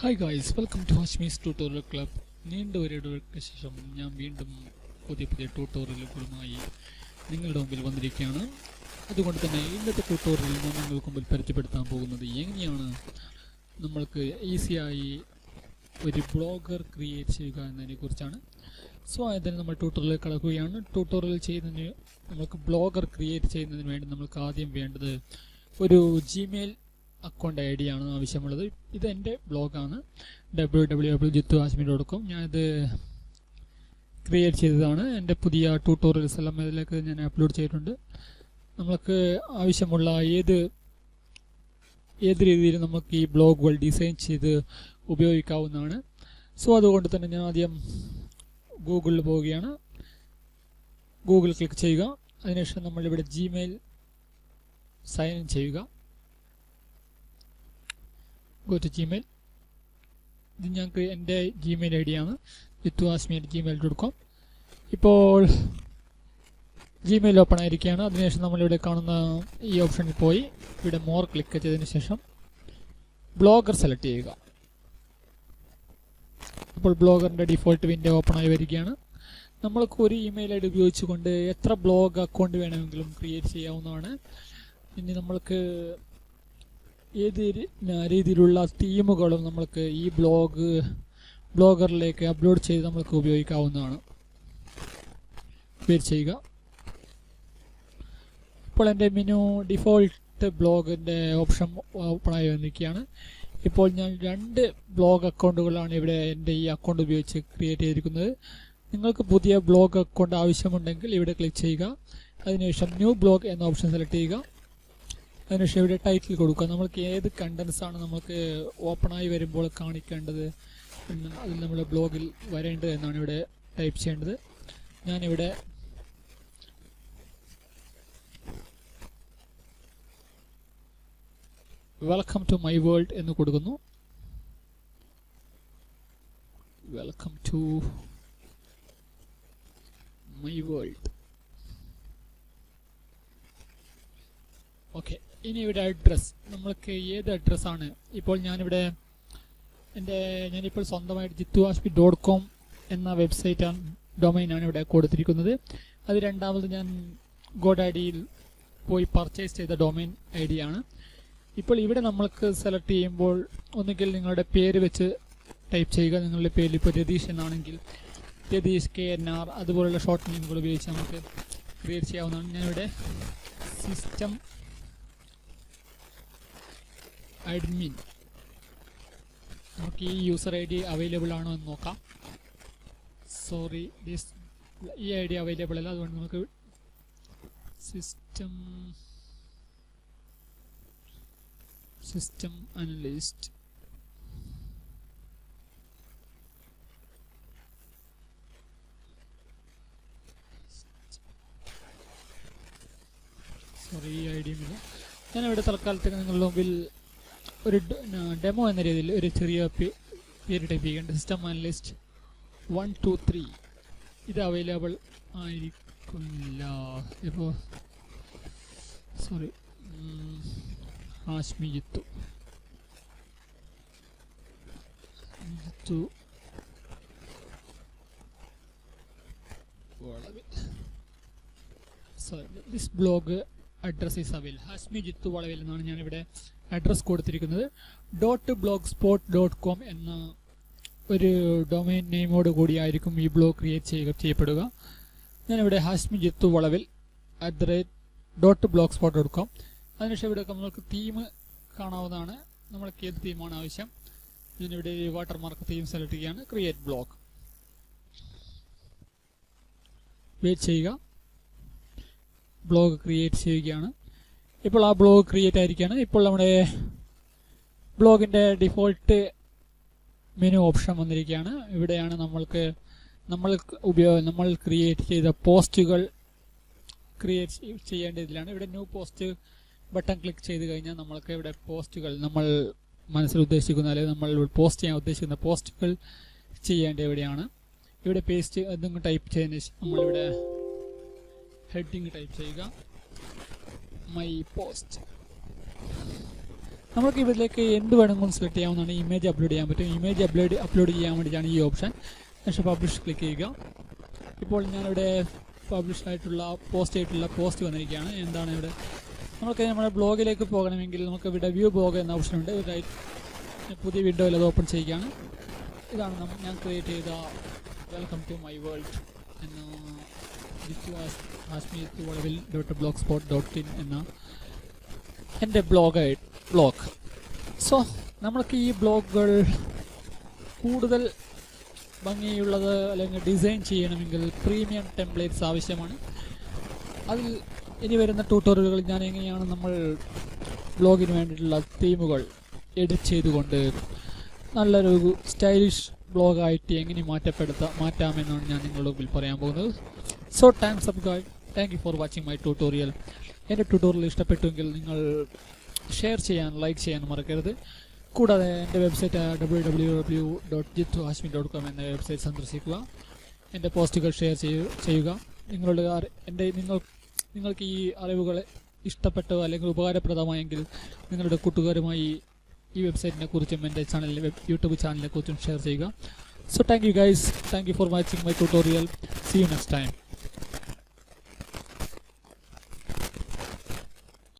Hi guys welcome to Hashmi's tutorial club നീണ്ട ഒരു ശേഷം ഞാൻ വീണ്ടും പുതിയ പുതിയ ട്യൂട്ടോറിയലുകളുമായി നിങ്ങളുടെ മുമ്പിൽ വന്നിരിക്കുകയാണ്. അതുകൊണ്ട് തന്നെ ഇന്നത്തെ ട്യൂട്ടോറിയൽ ഞാൻ നിങ്ങൾക്ക് മുമ്പിൽ പരിചയപ്പെടുത്താൻ പോകുന്നത് എങ്ങനെയാണ് നമ്മൾക്ക് ഈസിയായി ഒരു ബ്ലോഗർ ക്രിയേറ്റ് ചെയ്യുക എന്നതിനെ കുറിച്ചാണ്. സോ അതിന് നമ്മൾ ട്യൂട്ടോറിയൽ കടക്കുകയാണ്. ട്യൂട്ടോറിയൽ ചെയ്യുന്നതിന് നമുക്ക് ബ്ലോഗർ ക്രിയേറ്റ് ചെയ്യുന്നതിന് വേണ്ടി നമുക്ക് ആദ്യം വേണ്ടത് ഒരു ജിമെയിൽ അക്കൗണ്ട് ഐ ഡി ആണ് ആവശ്യമുള്ളത്. ഇത് എന്റെ ബ്ലോഗാണ്. W W W Jithu Asmi dot com ഞാനിത് ക്രിയേറ്റ് ചെയ്തതാണ്. എന്റെ പുതിയ ട്യൂട്ടോറിയൽസ് എല്ലാം ഇതിലേക്ക് ഞാൻ അപ്ലോഡ് ചെയ്തിട്ടുണ്ട്. നമുക്ക് ആവശ്യമുള്ള ഏത് ഏത് രീതിയിൽ നമുക്ക് ഈ ബ്ലോഗുകൾ ഡിസൈൻ ചെയ്ത് ഉപയോഗിക്കാവുന്നതാണ്. സോ അതുകൊണ്ട് തന്നെ ഞാൻ ആദ്യം ഗൂഗിളിൽ പോവുകയാണ്. ഗൂഗിൾ ക്ലിക്ക് ചെയ്യുക. അതിനുശേഷം നമ്മളിവിടെ ജിമെയിൽ സൈൻ ഇൻ ചെയ്യുക. ഗോ ടു ജിമെയിൽ ഇത് ഞങ്ങൾക്ക് എന്റെ Gmail I ഡിയാണ് with Asmi at Gmail dot com ഇപ്പോൾ ജിമെയിൽ ഓപ്പൺ ആയിരിക്കുകയാണ്. അതിനുശേഷം നമ്മളിവിടെ കാണുന്ന ഈ ഓപ്ഷനിൽ പോയി. ഇവിടെ മോർ ക്ലിക്ക് ചെയ്തതിന് ശേഷം ബ്ലോഗർ സെലക്ട് ചെയ്യുക. അപ്പോൾ ബ്ലോഗറിന്റെ ഡിഫോൾട്ട് വിൻഡോ ഓപ്പൺ ആയി വരികയാണ്. നമ്മൾക്ക് ഒരു ഇമെയിൽ ഐ ഡി ഉപയോഗിച്ചുകൊണ്ട് എത്ര ബ്ലോഗ് അക്കൗണ്ട് വേണമെങ്കിലും ക്രിയേറ്റ് ചെയ്യാവുന്നതാണ്. ഇനി നമ്മൾക്ക് ഏത് രീതിയിലുള്ള തീമുകളും നമ്മൾക്ക് ഈ ബ്ലോഗ് ബ്ലോഗറിലേക്ക് അപ്ലോഡ് ചെയ്ത് നമ്മൾക്ക് ഉപയോഗിക്കാവുന്നതാണ്. പേര് ചെയ്യുക. ഇപ്പോൾ എന്റെ മെനു ഡിഫോൾട്ട് ബ്ലോഗിന്റെ ഓപ്ഷൻ ഓപ്പണായി വന്നിരിക്കുകയാണ്. ഇപ്പോൾ ഞാൻ രണ്ട് ബ്ലോഗ് അക്കൗണ്ടുകളാണ് ഇവിടെ എന്റെ ഈ അക്കൗണ്ട് ഉപയോഗിച്ച് ക്രിയേറ്റ് ചെയ്തിരിക്കുന്നത്. നിങ്ങൾക്ക് പുതിയ ബ്ലോഗ് അക്കൗണ്ട് ആവശ്യമുണ്ടെങ്കിൽ ഇവിടെ ക്ലിക്ക് ചെയ്യുക. അതിനുശേഷം ന്യൂ ബ്ലോഗ് എന്ന ഓപ്ഷൻ സെലക്ട് ചെയ്യുക. അതിനുശേഷം ഇവിടെ ടൈറ്റിൽ കൊടുക്കുക. നമ്മൾക്ക് ഏത് കണ്ടൻസ് ആണ് നമുക്ക് ഓപ്പണായി വരുമ്പോൾ കാണിക്കേണ്ടത് അതിൽ നമ്മൾ ബ്ലോഗിൽ വരേണ്ടത് എന്നാണ് ഇവിടെ ടൈപ്പ് ചെയ്യേണ്ടത്. ഞാനിവിടെ വെൽക്കം ടു മൈ വേൾഡ് എന്ന് കൊടുക്കുന്നു. Welcome to my world okay ഇനി ഇവിടെ അഡ്രസ് നമ്മൾക്ക് ഏത് അഡ്രസ്സാണ് ഇപ്പോൾ ഞാനിവിടെ എന്റെ ഞാനിപ്പോൾ സ്വന്തമായിട്ട് ജിത്തു ആസ്പി ഡോട്ട് കോം എന്ന വെബ്സൈറ്റ് ഡൊമൈനാണ് ഇവിടെ കൊടുത്തിരിക്കുന്നത്. അത് രണ്ടാമത് ഞാൻ ഗോഡാഡിയിൽ പോയി പർച്ചേസ് ചെയ്ത ഡൊമൈൻ ഐ ആണ്. ഇപ്പോൾ ഇവിടെ നമ്മൾക്ക് സെലക്ട് ചെയ്യുമ്പോൾ ഒന്നുകിൽ നിങ്ങളുടെ പേര് വെച്ച് ടൈപ്പ് ചെയ്യുക നിങ്ങളുടെ പേരിൽ ഇപ്പോൾ രതീഷ് എന്നാണെങ്കിൽ രതീഷ് കെ എൻ ആർ അതുപോലുള്ള ഷോർട്ട് നെയിമുകൾ ഉപയോഗിച്ച് നമുക്ക് ക്രിയേറ്റ് ചെയ്യാവുന്നതാണ്. ഞാനിവിടെ സിസ്റ്റം അഡ്മിൻ. നമുക്ക് ഈ യൂസർ ഐ ഡി അവൈലബിൾ ആണോ എന്ന് നോക്കാം. സോറി ഈ ഐ ഡി അവൈലബിൾ അല്ല അതുകൊണ്ട് നമുക്ക് സിസ്റ്റം സിസ്റ്റം അനലിസ്റ്റ് സോറി ഈ ഐ ഡിയും ഇല്ല ഞാനിവിടെ തൽക്കാലത്തേക്ക് നിങ്ങളുടെ മുമ്പിൽ ഒരു ഡെമോ എന്ന രീതിയിൽ ഒരു ചെറിയ പേര് ടൈപ്പ് ചെയ്യേണ്ട system analyst one two three ഇത് അവൈലബിൾ ആയിരിക്കില്ല. ഇപ്പോൾ sorry Hashmi Jithu. Sorry this blog address is avail Hasmi Jithu വളവിൽ എന്നാണ് ഞാനിവിടെ അഡ്രസ് കൊടുത്തിരിക്കുന്നത്. Dot blog spot dot com എന്ന ഒരു ഡൊമൈൻ നെയിമോട് കൂടിയായിരിക്കും ഈ ബ്ലോഗ് ക്രിയേറ്റ് ചെയ്യുക ചെയ്യപ്പെടുക. ഞാനിവിടെ ഹസ്മി ജിത്തു വളവിൽ at the rate dot blog spot dot com അതിനുശേഷം ഇവിടെ നമുക്ക് തീം കാണാവുന്നതാണ്. നമ്മൾക്ക് ഏത് തീമാണ് ആവശ്യം? ഞാനിവിടെ വാട്ടർ മാർക്ക് തീം സെലക്ട് ചെയ്യുകയാണ്. ക്രിയേറ്റ് ബ്ലോഗ് വെയിറ്റ് ചെയ്യുക. ബ്ലോഗ് ക്രിയേറ്റ് ചെയ്യുകയാണ്. ഇപ്പോൾ ആ ബ്ലോഗ് ക്രിയേറ്റ് ആയിരിക്കുകയാണ്. ഇപ്പോൾ നമ്മുടെ ബ്ലോഗിന്റെ ഡിഫോൾട്ട് മെനു ഓപ്ഷൻ വന്നിരിക്കുകയാണ്. ഇവിടെയാണ് നമ്മൾക്ക് നമ്മൾ ഉപയോഗ നമ്മൾ ക്രിയേറ്റ് ചെയ്ത പോസ്റ്റുകൾ ക്രിയേറ്റ് ചെയ്യേണ്ടതിലാണ്. ഇവിടെ ന്യൂ പോസ്റ്റ് ബട്ടൺ ക്ലിക്ക് ചെയ്ത് കഴിഞ്ഞാൽ നമ്മൾക്ക് ഇവിടെ പോസ്റ്റുകൾ നമ്മൾ മനസ്സിൽ ഉദ്ദേശിക്കുന്ന അല്ലെങ്കിൽ നമ്മൾ പോസ്റ്റ് ചെയ്യാൻ ഉദ്ദേശിക്കുന്ന പോസ്റ്റുകൾ ചെയ്യേണ്ട എവിടെയാണ് ഇവിടെ പേസ്റ്റ് എന്തെങ്കിലും ടൈപ്പ് ചെയ്തതിന് ശേഷം നമ്മളിവിടെ ഹെഡിങ് ടൈപ്പ് ചെയ്യുക. മൈ പോസ്റ്റ് നമുക്ക് ഇതിലേക്ക് എന്ത് വേണമെങ്കിലും സെലക്ട് ചെയ്യാവുന്നതാണ് ഇമേജ് അപ്ലോഡ് ചെയ്യാൻ പറ്റും. ഇമേജ് അപ്ലോഡ് അപ്ലോഡ് ചെയ്യാൻ വേണ്ടിയിട്ടാണ് ഈ ഓപ്ഷൻ പക്ഷേ പബ്ലിഷ് ക്ലിക്ക് ചെയ്യുക. ഇപ്പോൾ ഞാനിവിടെ പബ്ലിഷ് ആയിട്ടുള്ള പോസ്റ്റ് ആയിട്ടുള്ള പോസ്റ്റ് വന്നിരിക്കുകയാണ്. എന്താണ് ഇവിടെ? നമുക്ക് നമ്മുടെ ബ്ലോഗിലേക്ക് പോകണമെങ്കിൽ നമുക്ക് ഇവിടെ വ്യൂ ബ്ലോഗ് എന്ന ഓപ്ഷൻ ഉണ്ട്. പുതിയ വിൻഡോയിൽ അത് ഓപ്പൺ ചെയ്യുകയാണ്. ഇതാണ് ഞാൻ ക്രിയേറ്റ് ചെയ്ത വെൽക്കം ടു മൈ വേൾഡ് എന്ന ബ്ലോഗ് സ്പോട്ട് ഡോട്ട് ഇൻ എന്ന എന്റെ ബ്ലോഗ് ബ്ലോഗ്. സോ നമ്മൾക്ക് ഈ ബ്ലോഗുകൾ കൂടുതൽ ഭംഗിയുള്ളത് അല്ലെങ്കിൽ ഡിസൈൻ ചെയ്യണമെങ്കിൽ പ്രീമിയം ടെംപ്ലേറ്റ്സ് ആവശ്യമാണ്. അതിൽ ഇനി വരുന്ന ട്യൂട്ടോറിയലുകൾ ഞാൻ എങ്ങനെയാണ് നമ്മൾ ബ്ലോഗിന് വേണ്ടിയിട്ടുള്ള തീമുകൾ എഡിറ്റ് ചെയ്തുകൊണ്ട് നല്ലൊരു സ്റ്റൈലിഷ് ബ്ലോഗായിട്ട് എങ്ങനെ മാറ്റപ്പെടുത്താം മാറ്റാമെന്നാണ് ഞാൻ നിങ്ങളുടെ മുമ്പിൽ പറയാൻ പോകുന്നത്. So times up guide thank you for watching my tutorial എന്റെ ട്യൂട്ടോറിയൽ ഇഷ്ടപ്പെട്ടുവെങ്കിൽ നിങ്ങൾ ഷെയർ ചെയ്യാൻ ലൈക്ക് ചെയ്യാൻ മറക്കരുത്. കൂടാതെ എന്റെ website W W W dot Jithu Hashmi dot com എന്ന വെബ്സൈറ്റ് സന്ദർശിക്കുക. എന്റെ പോസ്റ്റുകൾ ഷെയർ ചെയ്യു- ചെയ്യുക. നിങ്ങളുടെ എന്റെ നിങ്ങൾ നിങ്ങൾക്ക് ഈ അറിവുകൾ ഇഷ്ടപ്പെട്ടോ അല്ലെങ്കിൽ ഉപകാരപ്രദമായെങ്കിൽ നിങ്ങളുടെ കൂട്ടുകാരുമായി ഈ വെബ്സൈറ്റിനെ കുറിച്ചും എന്റെ ചാനലിൽ യൂട്യൂബ് ചാനലിനെ കുറിച്ചും ഷെയർ ചെയ്യുക. So thank you guys thank you for watching my tutorial see you next time